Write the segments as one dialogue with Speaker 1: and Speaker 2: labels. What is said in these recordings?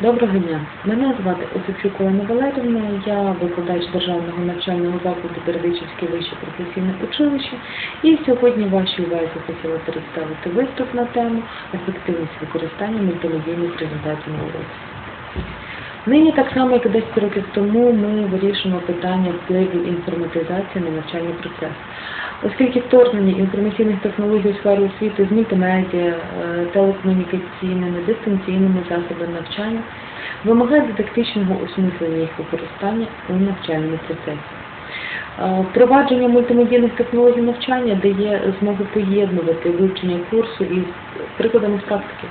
Speaker 1: Доброго дня. Мене звати Осипчук Олена Валерівна, я викладач Державного навчального закладу Бердичівське вище професійне училище. І сьогодні вашій увазі хотіла представити виступ на тему ефективність використання мультимедійних презентацій на уроці. Нині, так само як і 10 років тому, ми вирішуємо питання впливу інформатизації на навчальний процес. Оскільки вторгнення інформаційних технологій у сферу освіти з мультимедіа, телекомунікаційними, дистанційними засобами навчання вимагає дидактичного осмислення їх використання у навчальному процесі. Е, Впровадження мультимедійних технологій навчання дає змогу поєднувати вивчення курсу із прикладами з практики.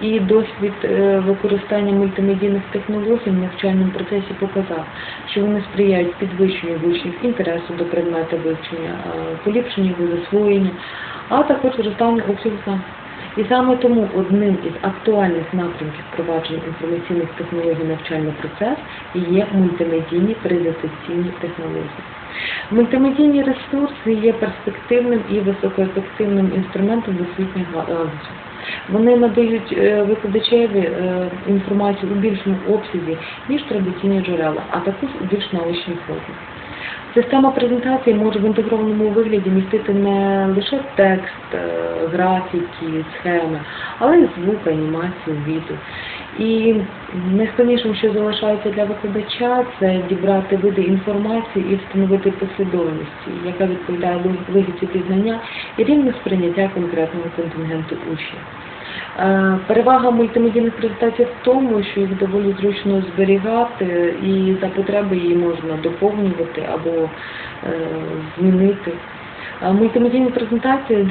Speaker 1: І досвід е, використання мультимедійних технологій в навчальному процесі показав, що вони сприяють підвищенню в учнів інтересу до предмету вивчення, е, поліпшенню його засвоєння, а також зростанню обсягу. І саме тому одним із актуальних напрямків впровадження інформаційних технологій навчальний процес є мультимедійні презентаційні технології. Мультимедійні ресурси є перспективним і високоефективним інструментом в освітній галузі. Вони надають е, викладачеві е, інформацію у більшому обсязі, ніж традиційні джерела, а також у більш наочній формі. Система презентації може в інтегрованому вигляді містити не лише текст, е, графіки, схеми, але й звук, анімацію, відео. І найскладнішим, що залишається для викладача, це дібрати види інформації і встановити послідовність, яка відповідає логіці пізнання і рівню сприйняття конкретного контингенту учнів. Е, Перевага мультимедійних презентацій в тому, що їх доволі зручно зберігати і за потреби її можна доповнювати або е, змінити. Мультимедійні презентації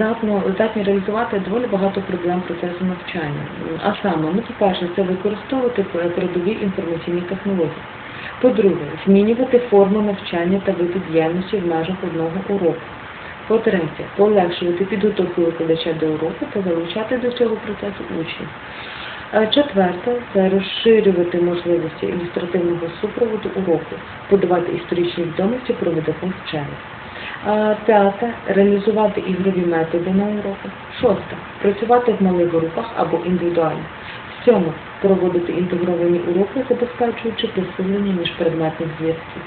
Speaker 1: здатні реалізувати доволі багато проблем процесу навчання. А саме, ну, по-перше, це використовувати передові інформаційні технології. По-друге, змінювати форму навчання та види діяльності в межах одного уроку. По-третє, полегшувати підготовку викладача до уроку та залучати до цього процесу учнів. Четверте це розширювати можливості ілюстративного супроводу уроку, подавати історичні відомості про видатних вчених. П'яте реалізувати ігрові методи на уроках. Шосте працювати в малих групах або індивідуально. Сьоме проводити інтегровані уроки, забезпечуючи посилення міжпредметних зв'язків.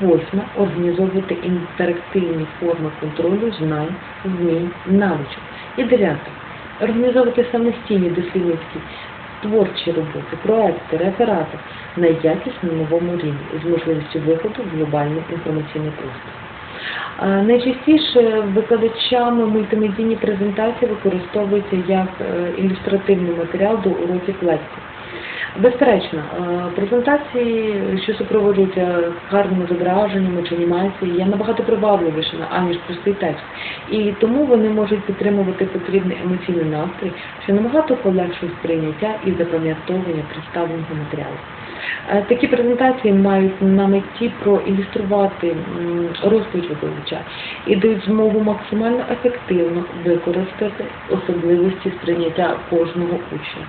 Speaker 1: Восьме організовувати інтерактивні форми контролю знань, вмінь, навичок. І дев'яте організовувати самостійні дослідницькі творчі роботи, проекти, реферати на якісно новому рівні з можливістю виходу в глобальний інформаційний простір. А Найчастіше викладачами мультимедійні презентації використовуються як е, ілюстративний матеріал до уроків лекцій. Безперечно, е, презентації, що супроводжуються гарними зображеннями чи анімацією, є набагато привабливішими, аніж простий текст. І тому вони можуть підтримувати потрібний емоційний настрій, що набагато полегшує сприйняття і запам'ятовування представленого матеріалу. Е, Такі презентації мають на меті проілюструвати розповідь викладача і дають змогу максимально ефективно використати особливості сприйняття кожного учня.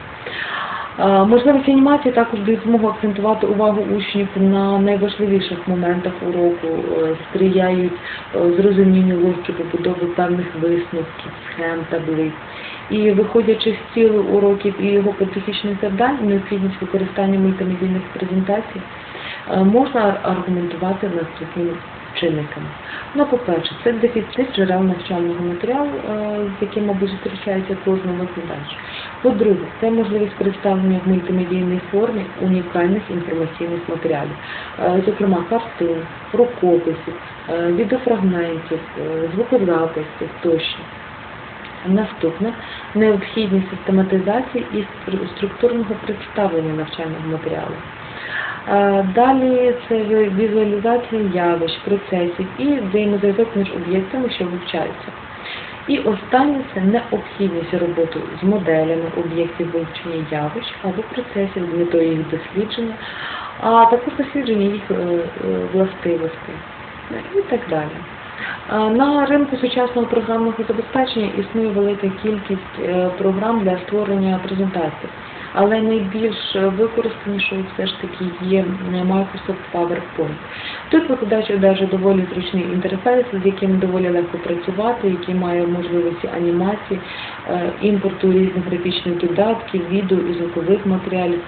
Speaker 1: Е, Можливості анімації також дають змогу акцентувати увагу учнів на найважливіших моментах уроку, е, сприяють е, зрозумінню логіки побудови певних висновків, схем, таблиць. І виходячи з цілу уроків і його специфічних завдань, необхідність використання мультимедійних презентацій можна аргументувати наступними чинниками. Ну, по-перше, це дефіцит джерел навчального матеріалу, з яким, мабуть, зустрічається кожен викладач. По-друге, це можливість представлення в мультимедійній формі унікальних інформаційних матеріалів, е, зокрема картин, рукописів, е, відеофрагментів, е, звукозаписів тощо. Наступне необхідність систематизації і структурного представлення навчального матеріалу. Далі це візуалізація явищ, процесів і взаємозв'язок між об'єктами, що вивчаються. І останнє це необхідність роботи з моделями об'єктів вивчення явищ або процесів для того їх дослідження, а також дослідження їх е, е, властивостей і так далі. На ринку сучасного програмного забезпечення існує велика кількість е, програм для створення презентацій, але найбільш використанішою все ж таки є Microsoft PowerPoint. Тут викладач одержує доволі зручний інтерфейс, з яким доволі легко працювати, який має можливості анімації, е, імпорту різних графічних додатків, відео і звукових матеріалів.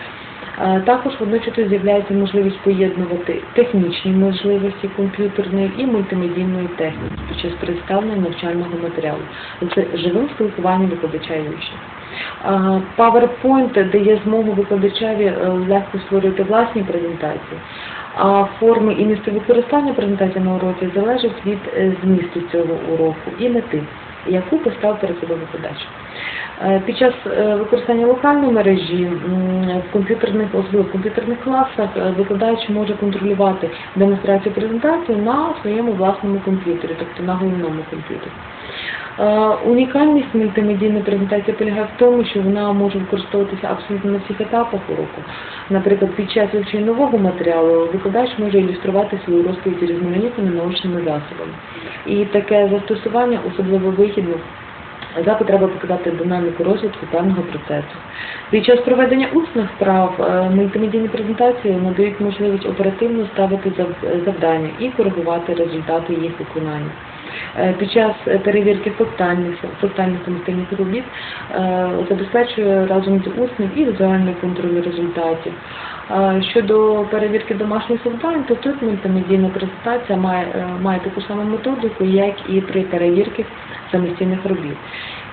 Speaker 1: Е, Також водночас тут з'являється можливість поєднувати технічні можливості комп'ютерної і мультимедійної техніки під час представлення навчального матеріалу з живим спілкуванням викладача і учня. PowerPoint дає змогу викладачеві е, легко створювати власні презентації, а форми і місце використання презентації на уроці залежать від е, змісту цього уроку і мети, яку поставив перед собою викладач. Е, Під час е, використання локальної мережі в комп'ютерних особливо в комп'ютерних класах е, викладач може контролювати демонстрацію презентації на своєму власному комп'ютері, тобто на головному комп'ютері. Унікальність мультимедійної презентації полягає в тому, що вона може використовуватися абсолютно на всіх етапах уроку. Наприклад, під час вивчення нового матеріалу викладач може ілюструвати свою розповідь різноманітними научними засобами. І таке застосування особливо вигідно за треба показати динаміку розвитку певного процесу. Під час проведення усних вправ е, мультимедійні презентації надають можливість оперативно ставити завдання і коригувати результати їх виконання. Е, Під час перевірки фактальних, фактальних самостійних робіт е, забезпечує разом з усним і візуальний контроль результатів. Е, Щодо перевірки домашніх завдань, то тут мультимедійна презентація має, має таку саму методику, як і при перевірці самостійних робіт.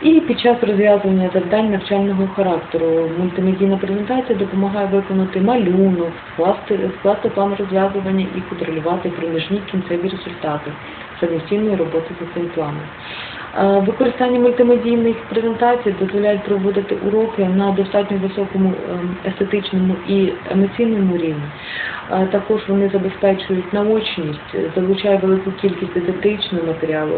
Speaker 1: І під час розв'язування завдань навчального характеру мультимедійна презентація допомагає виконати малюнок, скласти, скласти план розв'язування і контролювати проміжні кінцеві результати самостійної роботи за цим планом. Е, Використання мультимедійних презентацій дозволяють проводити уроки на достатньо високому ем, естетичному і емоційному рівні. Е, Також вони забезпечують наочність, е, залучає велику кількість дидактичного матеріалу,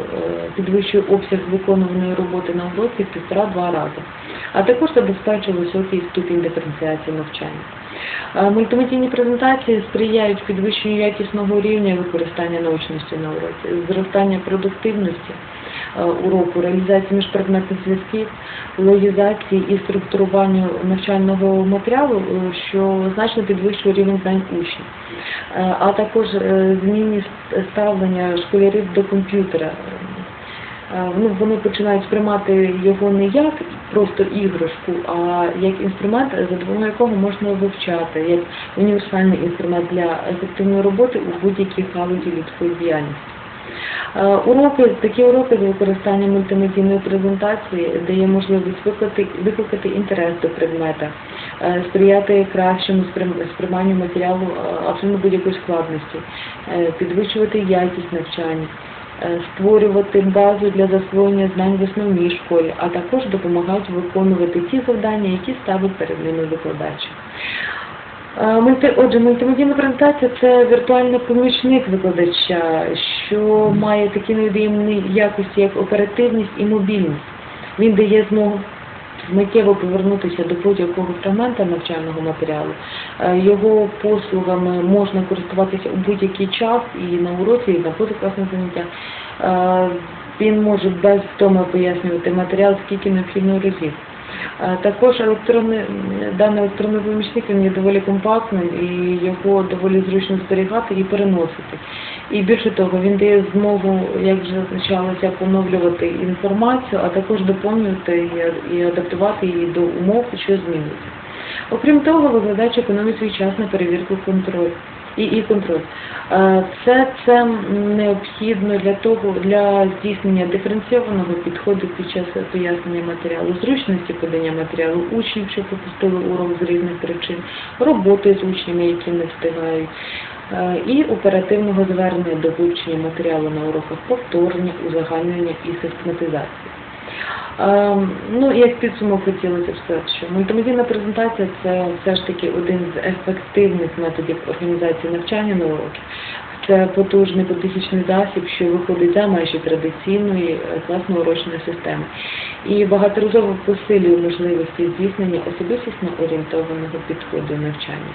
Speaker 1: підвищує обсяг виконуваної роботи на уроці півтора-два рази, а також забезпечує високий ступінь диференціації навчання. Е, Мультимедійні презентації сприяють підвищенню якісного рівня використання научності на уроці, зростання продуктивності е, уроку, реалізації міжпредметних зв'язків, логізації і структуруванню навчального матеріалу, е, що значно підвищує рівень знань учнів, а також зміні ст- ставлення школярів до комп'ютера. Е, Вони, вони починають сприймати його не як просто іграшку, а як інструмент, за допомогою якого можна вивчати, як універсальний інструмент для ефективної роботи у будь-якій галузі людської діяльності. Е, Уроки, такі уроки з використанням мультимедійної презентації дає можливість викликати, викликати інтерес до предмета, е, сприяти кращому сприйманню матеріалу абсолютно будь-якої складності, підвищувати якість навчання, створювати базу для засвоєння знань в основній школі, а також допомагають виконувати ті завдання, які ставить перед ними викладач. Е, Отже, мультимедійна презентація це віртуальний помічник викладача, що має такі невід'ємні якості, як оперативність і мобільність. Він дає змогу миттєво повернутися до будь-якого фрагмента навчального матеріалу. Е, Його послугами можна користуватися у будь-який час і на уроці, і на позакласних заняттях. Е, Він може без втоми пояснювати матеріал, скільки необхідно разів. Е, Також електронний, даний електронний помічник він є доволі компактним і його доволі зручно зберігати і переносити. І більше того, він дає змогу, як вже зазначалося, поновлювати інформацію, а також доповнювати і- і адаптувати її до умов, що змінюється. Окрім того, викладач економить свій час на перевірку контроль і, і контроль. Все це необхідно для того, для здійснення диференційованого підходу під час пояснення матеріалу, зручності подання матеріалу учнів, що пропустили урок з різних причин, роботи з учнями, які не встигають, і оперативного звернення до вивчення матеріалу на уроках повторення, узагальнення і систематизації. Ем, Ну, як підсумок хотілося б сказати, що мультимедійна презентація це все ж таки один з ефективних методів організації навчання на уроки. Це потужний педагогічний засіб, що виходить за межі традиційної е, класно-урочної системи і багаторазово посилює можливості здійснення особистісно орієнтованого підходу навчання.